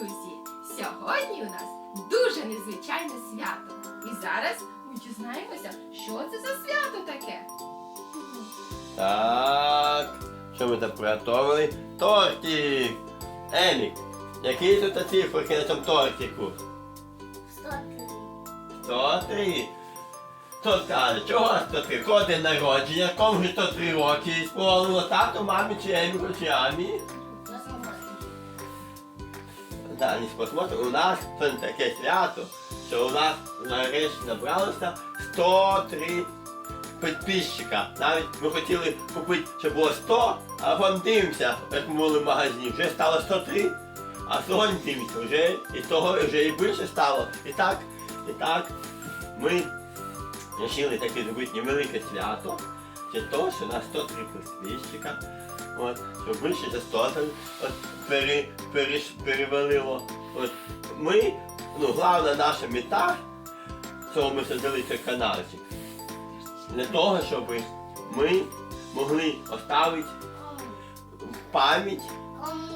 друзі! Сьогодні у нас дуже незвичайне свято. І зараз ми дізнаємося, що це за свято таке. Так, що ми там приготовили? Тортик! Емік, які тут циферки на цьому тортику? 103. Хто скаже, чого 103? Кого день народження? Кому вже 103 роки сповнило? Тату, мамі чи Еміку, чи Амі? Не посмотрим. У нас це таке свято, що у нас нарешті набралося 103 підписчика. Навіть ми хотіли купити, щоб було 100, а потім дивимося, як ми були в магазині, вже стало 103, а сьогодні дивимося, вже і того вже і більше стало. І так, і так, ми вирішили таке зробити невелике свято. Це то, що у нас 103 підписчика. От, щоб більше за 100 там, от, пере, пере, перевалило. От, ми, ну, головна наша мета, цього ми создали цей каналчик. Для того, щоб ми могли оставити пам'ять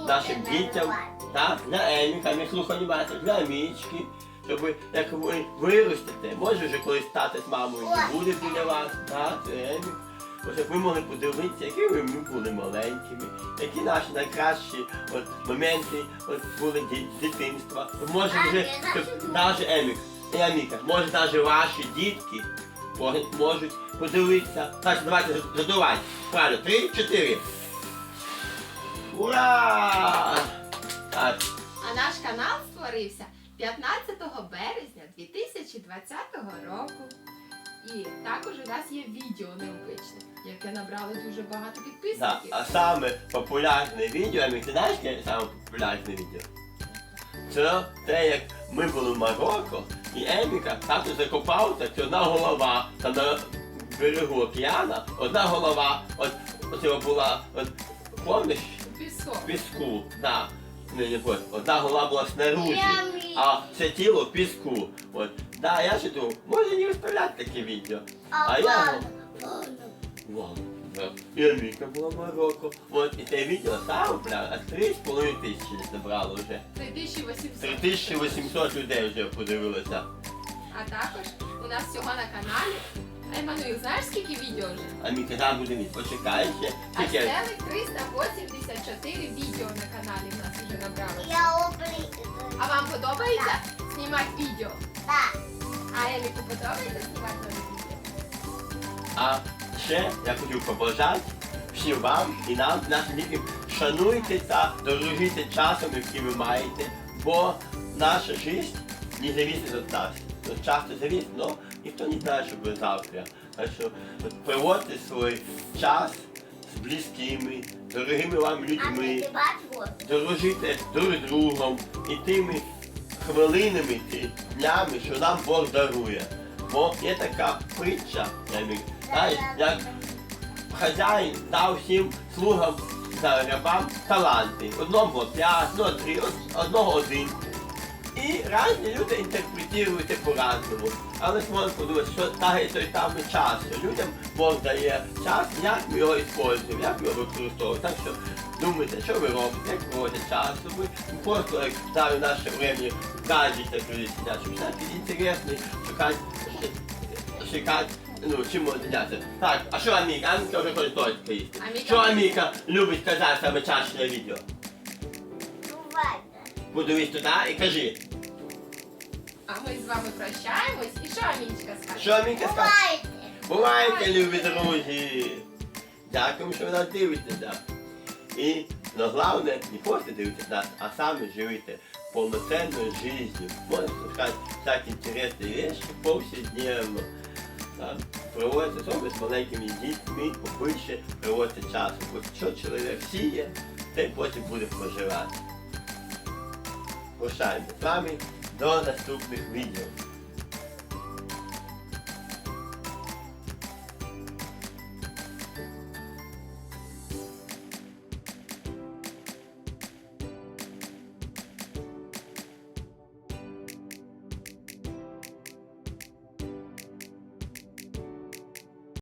нашим дітям, так, для Еміка, ми слухані бачите, для Мічки, щоб як ви виростете, може вже колись тата з мамою не буде біля вас, так, Емік. Щоб ви могли подивитися, які ви ми були маленькими, які наші найкращі от, моменти от, були дитинства. Може вже навіть Емік і Аміка, може навіть ваші дітки можуть, подивитися. Так, давайте задувайте. Правильно, три, чотири. Ура! Так, А наш канал створився 15 березня 2020 року. І також у нас є відео необичне, яке набрало дуже багато да. підписників. А саме популярне відео, Амік, ти знаєш, яке саме популярне відео? Це те, як ми були в Марокко, і Еміка тато закопав, так одна голова там на берегу океана, одна голова, от, от була, от, помниш, Пісок. в піску, да. Не, не помню. Одна голова була снаружи, а це тіло в піску. От. Да, я ще думав, може не виставляти таке відео. А я Вау. І Аміка була в Марокко. От, і те відео саме, бля, а 3,5 тисячі десь вже. 3800. 3800 людей вже подивилося. А також у нас всього на каналі. Еммануїл, знаєш скільки відео вже? Аміка, зараз буде від. Почекай ще. А Тільки цілих 384 відео на каналі в нас вже набралося. Я обрі... А вам подобається знімати відео? Так. А Еліку подобається знімати нові відео? А ще я хотів побажати всім вам і нам, нашим дітям, шануйте та дорожуйте часом, який ви маєте, бо наша життя не зависить від нас. Часто зависить, але ніхто не знає, що буде завтра. Так що проводьте свій час з близькими, дорогими вам людьми, дорожуйте друг другом і тими хвилинами, ті днями, що нам Бог дарує. Бо є така притча, знаєш, як хазяїн дав всім слугам рабам таланти. Одному було п'ять, одного три, одного один. І різні люди інтерпретують по-разному. Але ж можна подумати, що та той самий час, що людям Бог дає час, як ми його використовуємо, як ми його використовуємо. Так що думайте, що ви робите, як проводите час, ви просто як зараз в наше время гаджет так сидять, щоб всякий інтересний, шукати, шукати, ну, чим можна зайнятися. Так, а що Аміка? Аміка вже хоче точка їсти. Що Аміка любить казати саме чаще на відео? Подивись туди і кажи. А ми з вами прощаємось. І що Амінчика скаже? Що Аміка скаже? Бувайте. Бувайте, любі друзі! Дякуємо, що ви нас дивитеся. І но головне, не просто дивитися нас, а саме живите повноценною життю. Можна сказати, всякі інтересні речі повсякденно. Так? Проводиться особи з маленькими дітьми, побільше проводиться часу. Бо що чоловік сіє, те потім буде поживати. Прощаємо з вами до наступних відео.